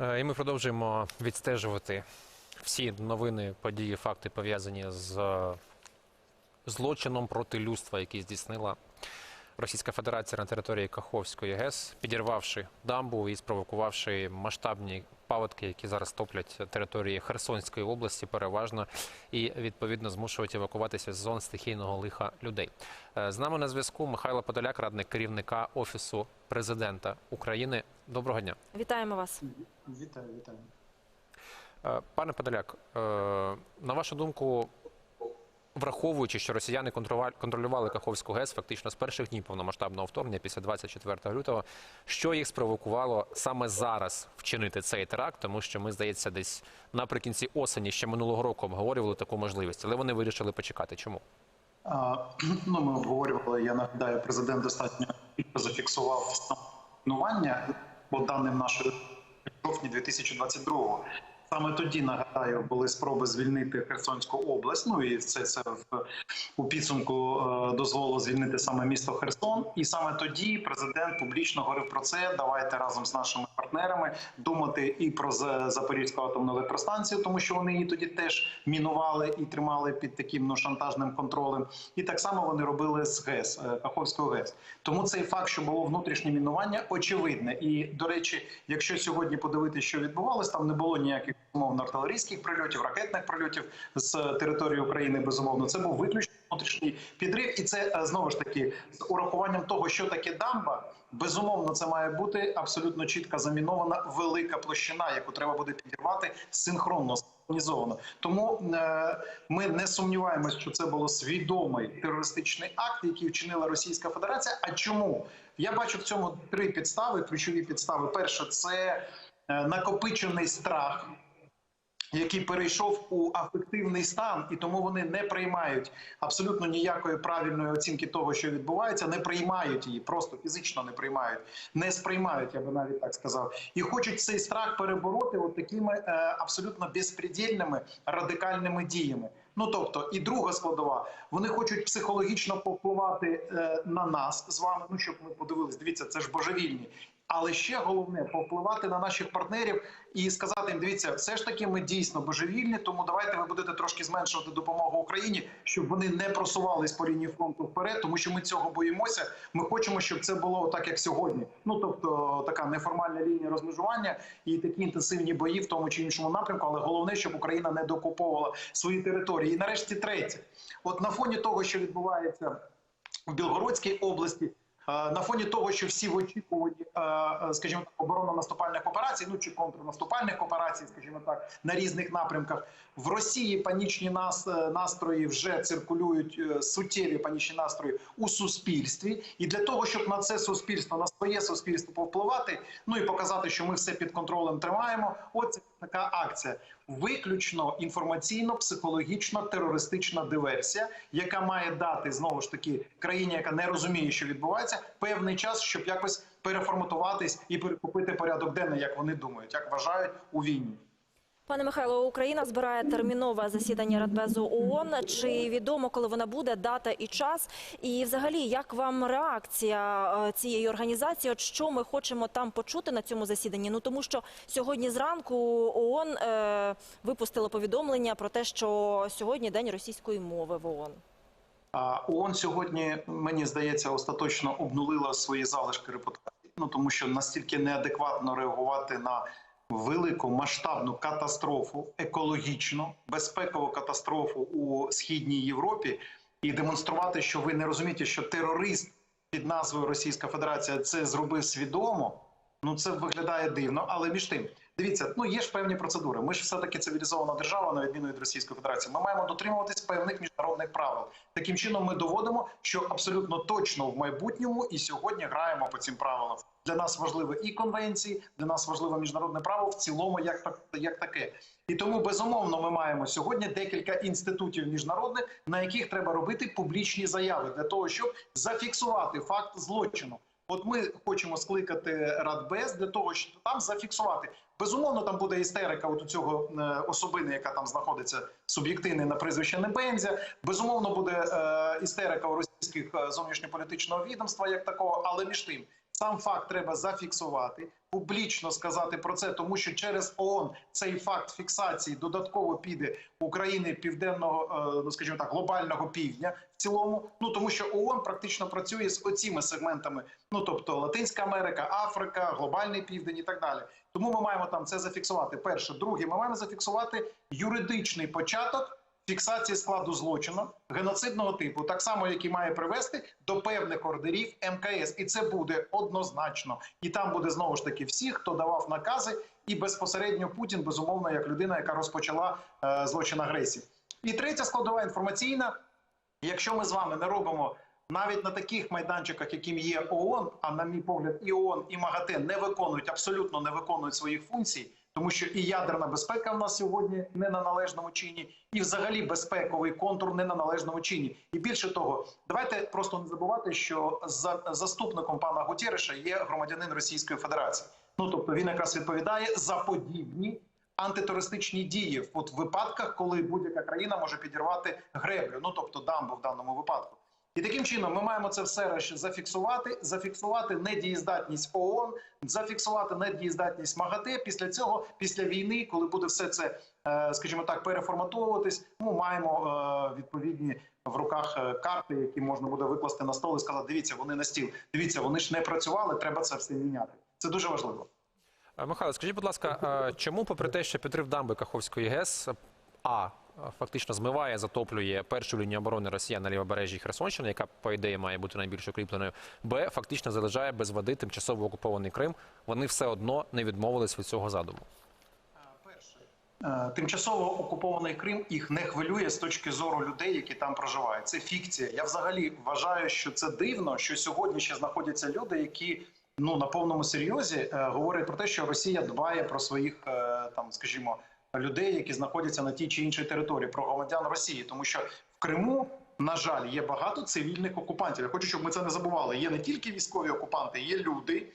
Е, І ми продовжуємо відстежувати всі новини, події, факти пов'язані з е, злочином проти людства, який здійснила Російська Федерація на території Каховської ГЕС, підірвавши дамбу і спровокувавши масштабні паводки, які зараз топлять території Херсонської області, переважно і відповідно змушують евакуватися з зон стихійного лиха людей. Е, З нами на зв'язку Михайло Подоляк, радник керівника офісу президента України. Доброго дня. Вітаємо вас. Вітаю, вітаю. Е, Пане Подоляк, е, на вашу думку, враховуючи, що росіяни контролювали- контролювали Каховську ГЕС фактично з перших днів повномасштабного вторгнення після 24 лютого, що їх спровокувало саме зараз вчинити цей теракт, тому що ми, здається, десь наприкінці осені ще минулого року обговорювали таку можливість, але вони вирішили почекати. Чому? А, ну, ми обговорювали, я нагадаю, президент достатньо зафіксував планування по даним нашої жовтні 2022-го. Саме тоді нагадаю, були спроби звільнити Херсонську область. Ну і це, це в у підсумку е, дозволило звільнити саме місто Херсон. І саме тоді президент публічно говорив про це. Давайте разом з нашими партнерами думати і про Запорізьку атомну електростанцію, тому що вони її тоді теж мінували і тримали під таким ну шантажним контролем. І так само вони робили з ГЕС е, Каховського ГЕС. Тому цей факт, що було внутрішнє мінування, очевидне. І до речі, якщо сьогодні подивитися, що відбувалось, там не було ніяких умовно артилерійських прильотів, ракетних прильотів з території України. Безумовно, це був виключно внутрішній підрив, і це е, знову ж таки з урахуванням того, що таке дамба. Безумовно, це має бути абсолютно чітко замінована велика площина, яку треба буде підірвати синхронно. Тому е, ми не сумніваємося, що це було свідомий терористичний акт, який вчинила Російська Федерація. А чому я бачу в цьому три підстави, ключові підстави. Перше, це е, накопичений страх який перейшов у афективний стан, і тому вони не приймають абсолютно ніякої правильної оцінки того, що відбувається, не приймають її, просто фізично не приймають, не сприймають, я би навіть так сказав, і хочуть цей страх перебороти от такими е, абсолютно безпредельними радикальними діями. Ну тобто, і друга складова, вони хочуть психологічно повпливати е, на нас з вами. Ну щоб ми подивились, дивіться, це ж божевільні. Але ще головне повпливати на наших партнерів і сказати їм: дивіться, все ж таки ми дійсно божевільні, тому давайте ви будете трошки зменшувати допомогу Україні, щоб вони не просувались по лінії фронту вперед, тому що ми цього боїмося. Ми хочемо, щоб це було так, як сьогодні. Ну тобто така неформальна лінія розмежування і такі інтенсивні бої в тому чи іншому напрямку. Але головне, щоб Україна не докуповувала свої території. І нарешті третє, от на фоні того, що відбувається в Білгородській області. Е, На фоні того, що всі в очікуванні, е, е, скажімо так, оборонно-наступальних операцій, ну чи контрнаступальних операцій, скажімо так, на різних напрямках в Росії панічні нас- настрої вже циркулюють суттєві панічні настрої у суспільстві, і для того, щоб на це суспільство, на своє суспільство повпливати, ну і показати, що ми все під контролем тримаємо. От це така акція. Виключно інформаційно-психологічно терористична диверсія, яка має дати знову ж таки країні, яка не розуміє, що відбувається, певний час, щоб якось переформатуватись і перекупити порядок денний, як вони думають, як вважають у війні. Пане Михайло, Україна збирає термінове засідання Радбезу ООН. Чи відомо, коли вона буде, дата і час? І взагалі, як вам реакція е, цієї організації? От що ми хочемо там почути на цьому засіданні? Ну тому що сьогодні зранку ООН е, випустило повідомлення про те, що сьогодні день російської мови в ООН. ООН сьогодні, мені здається, остаточно обнулила свої залишки репутації. Ну тому що настільки неадекватно реагувати на велику масштабну катастрофу, екологічну, безпекову катастрофу у східній Європі, і демонструвати, що ви не розумієте, що терорист під назвою Російська Федерація це зробив свідомо. Ну це виглядає дивно, але між тим, дивіться, ну є ж певні процедури. Ми ж все таки цивілізована держава, на відміну від Російської Федерації. Ми маємо дотримуватись певних міжнародних правил. Таким чином, ми доводимо, що абсолютно точно в майбутньому і сьогодні граємо по цим правилам. Для нас важливі і конвенції, для нас важливе міжнародне право в цілому, як так як таке. І тому безумовно ми маємо сьогодні декілька інститутів міжнародних, на яких треба робити публічні заяви для того, щоб зафіксувати факт злочину. От ми хочемо скликати Радбез для того, щоб там зафіксувати. Безумовно, там буде істерика от у цього е, особини, яка там знаходиться суб'єктивний на прізвище Небензя. Безумовно, буде е, істерика у російських е, зовнішньополітичного відомства, як такого, але між тим. Сам факт треба зафіксувати, публічно сказати про це, тому що через ООН цей факт фіксації додатково піде України південного, е, ну скажімо так, глобального півдня в цілому. Ну тому що ООН практично працює з оціми сегментами, ну тобто Латинська Америка, Африка, глобальний південь і так далі. Тому ми маємо там це зафіксувати. Перше, друге, ми маємо зафіксувати юридичний початок фіксації складу злочину геноцидного типу, так само, який має привести до певних ордерів МКС, і це буде однозначно. І там буде знову ж таки всі, хто давав накази, і безпосередньо Путін, безумовно, як людина, яка розпочала е, злочин агресії. І третя складова інформаційна. Якщо ми з вами не робимо навіть на таких майданчиках, яким є ООН, а на мій погляд, і ООН, і МАГАТЕ не виконують абсолютно не виконують своїх функцій, тому що і ядерна безпека в нас сьогодні не на належному чині, і взагалі безпековий контур не на належному чині. І більше того, давайте просто не забувати, що за заступником пана Гутєреша є громадянин Російської Федерації. Ну тобто він якраз відповідає за подібні антитерористичні дії в випадках, коли будь-яка країна може підірвати греблю, ну тобто дамбу в даному випадку. І таким чином ми маємо це все решт зафіксувати, зафіксувати недієздатність ООН, зафіксувати недієздатність МАГАТЕ. Після цього, після війни, коли буде все це, е, скажімо так, переформатовуватись, ми маємо е, відповідні в руках е, карти, які можна буде викласти на стол і сказати: дивіться, вони на стіл. Дивіться, вони ж не працювали. Треба це все міняти. Це дуже важливо. Михайло, скажіть, будь ласка, чому, попри те, що підрив дамби Каховської ГЕС, а фактично змиває, затоплює першу лінію оборони Росіян на лівобережжі Херсонщини, яка по ідеї має бути найбільш укріпленою, б фактично залишає без води тимчасово окупований Крим. Вони все одно не відмовились від цього задуму. Е, тимчасово окупований Крим їх не хвилює з точки зору людей, які там проживають. Це фікція. Я взагалі вважаю, що це дивно, що сьогодні ще знаходяться люди, які ну на повному серйозі е, говорять про те, що Росія дбає про своїх е, там, скажімо, людей, які знаходяться на тій чи іншій території, про громадян Росії, тому що в Криму. На жаль, є багато цивільних окупантів. Я хочу, щоб ми це не забували. Є не тільки військові окупанти, є люди,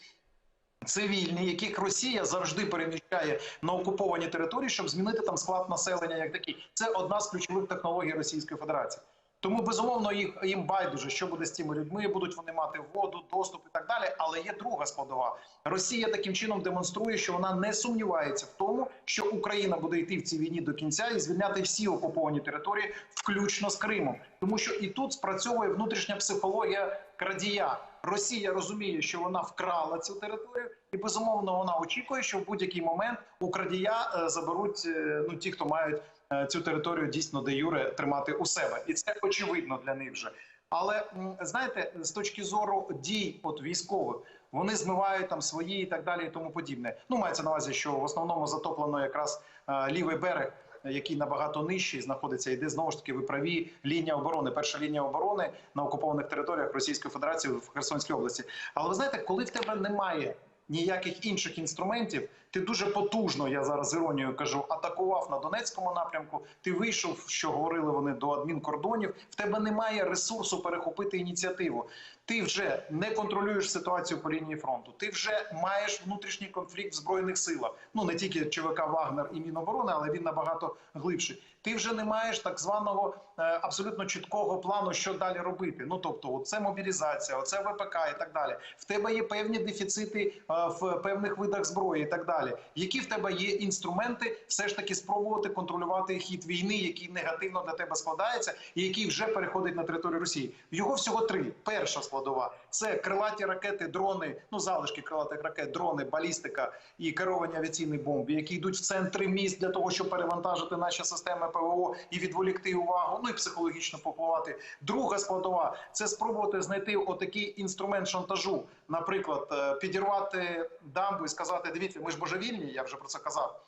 цивільні, яких Росія завжди переміщає на окуповані території, щоб змінити там склад населення, як такий. Це одна з ключових технологій Російської Федерації. Тому безумовно їх їм байдуже, що буде з цими людьми, будуть вони мати воду, доступ і так далі. Але є друга складова. Росія таким чином демонструє, що вона не сумнівається в тому, що Україна буде йти в цій війні до кінця і звільняти всі окуповані території, включно з Кримом, тому що і тут спрацьовує внутрішня психологія крадія. Росія розуміє, що вона вкрала цю територію, і безумовно вона очікує, що в будь-який момент у крадія е, заберуть е, ну ті, хто мають е, цю територію дійсно де юре тримати у себе, і це очевидно для них вже. Але знаєте, з точки зору дій от військових, вони змивають там свої і так далі, і тому подібне. Ну мається на увазі, що в основному затоплено якраз лівий берег. Який набагато нижчий знаходиться, йде знову ж таки ви праві лінія оборони. Перша лінія оборони на окупованих територіях Російської Федерації в Херсонській області. Але ви знаєте, коли в тебе немає ніяких інших інструментів, ти дуже потужно, я зараз з іронією кажу, атакував на Донецькому напрямку. Ти вийшов, що говорили вони до адмінкордонів. В тебе немає ресурсу перехопити ініціативу. Ти вже не контролюєш ситуацію по лінії фронту. Ти вже маєш внутрішній конфлікт в збройних силах. Ну не тільки ЧВК Вагнер і Міноборони, але він набагато глибший. Ти вже не маєш так званого е, абсолютно чіткого плану, що далі робити. Ну тобто, це мобілізація, оце ВПК і так далі. В тебе є певні дефіцити е, в певних видах зброї і так далі. Які в тебе є інструменти, все ж таки спробувати контролювати хід війни, який негативно для тебе складається, і який вже переходить на територію Росії. Його всього три. Перша складова це крилаті ракети, дрони, ну залишки крилатих ракет, дрони, балістика і керовані авіаційні бомби, які йдуть в центри міст для того, щоб перевантажити наші системи ПВО і відволікти увагу, ну і психологічно попливати. Друга складова це спробувати знайти отакий інструмент шантажу, наприклад, е, підірвати дамбу і сказати: дивіться, ми ж божевільні. Я вже про це казав.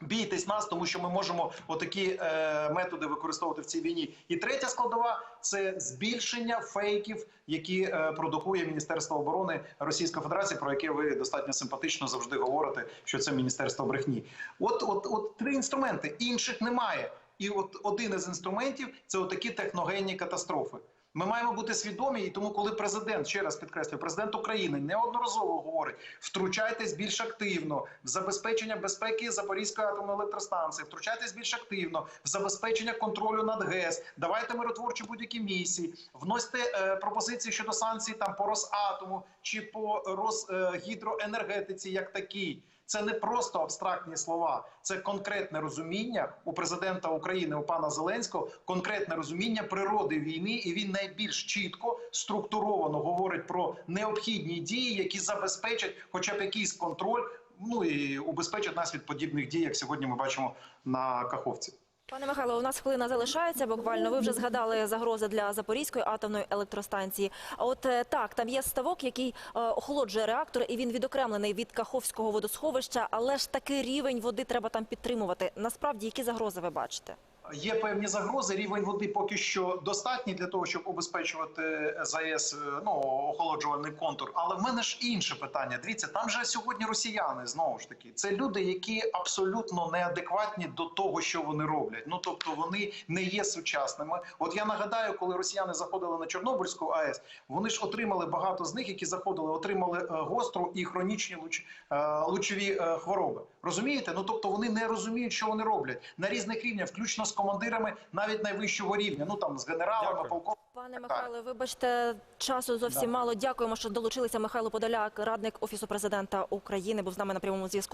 Бійтесь нас, тому що ми можемо отакі е, методи використовувати в цій війні. І третя складова це збільшення фейків, які е, продукує Міністерство оборони Російської Федерації, про яке ви достатньо симпатично завжди говорите, що це міністерство брехні. От, от, от три інструменти інших немає. І от один із інструментів це отакі техногенні катастрофи. Ми маємо бути свідомі, і тому, коли президент, ще раз підкреслюю, президент України неодноразово говорить: втручайтесь більш активно в забезпечення безпеки Запорізької атомної електростанції, втручайтесь більш активно в забезпечення контролю над ГЕС. Давайте миротворчі будь-які місії, вносьте е, пропозиції щодо санкцій там по Росатому чи по Росгідроенергетиці як такій. Це не просто абстрактні слова, це конкретне розуміння у президента України, у пана Зеленського, конкретне розуміння природи війни, і він найбільш чітко структуровано говорить про необхідні дії, які забезпечать, хоча б якийсь контроль, ну і убезпечать нас від подібних дій, як сьогодні ми бачимо на Каховці. Пане Михайло, у нас хвилина залишається буквально. Ви вже згадали загрози для Запорізької атомної електростанції. А от е, так, там є ставок, який е, охолоджує реактор, і він відокремлений від Каховського водосховища. Але ж такий рівень води треба там підтримувати. Насправді, які загрози ви бачите? Є певні загрози. Рівень води поки що достатній для того, щоб обезпечувати ЗАЕС е, ну охолоджувальний контур. Але в мене ж інше питання. Дивіться, там же сьогодні росіяни знову ж таки. Це люди, які абсолютно неадекватні до того, що вони роблять. Ну тобто вони не є сучасними. От я нагадаю, коли росіяни заходили на Чорнобильську АЕС, вони ж отримали багато з них, які заходили, отримали е, гостру і хронічні луч, е, лучові е, хвороби. Розумієте? Ну тобто вони не розуміють, що вони роблять на різних рівнях, включно з командирами навіть найвищого рівня. Ну там з генералами, полковниками. Пане. Михайло, вибачте, часу зовсім Да. мало. Дякуємо, що долучилися. Михайло Подоляк, радник офісу президента України, був з нами на прямому зв'язку.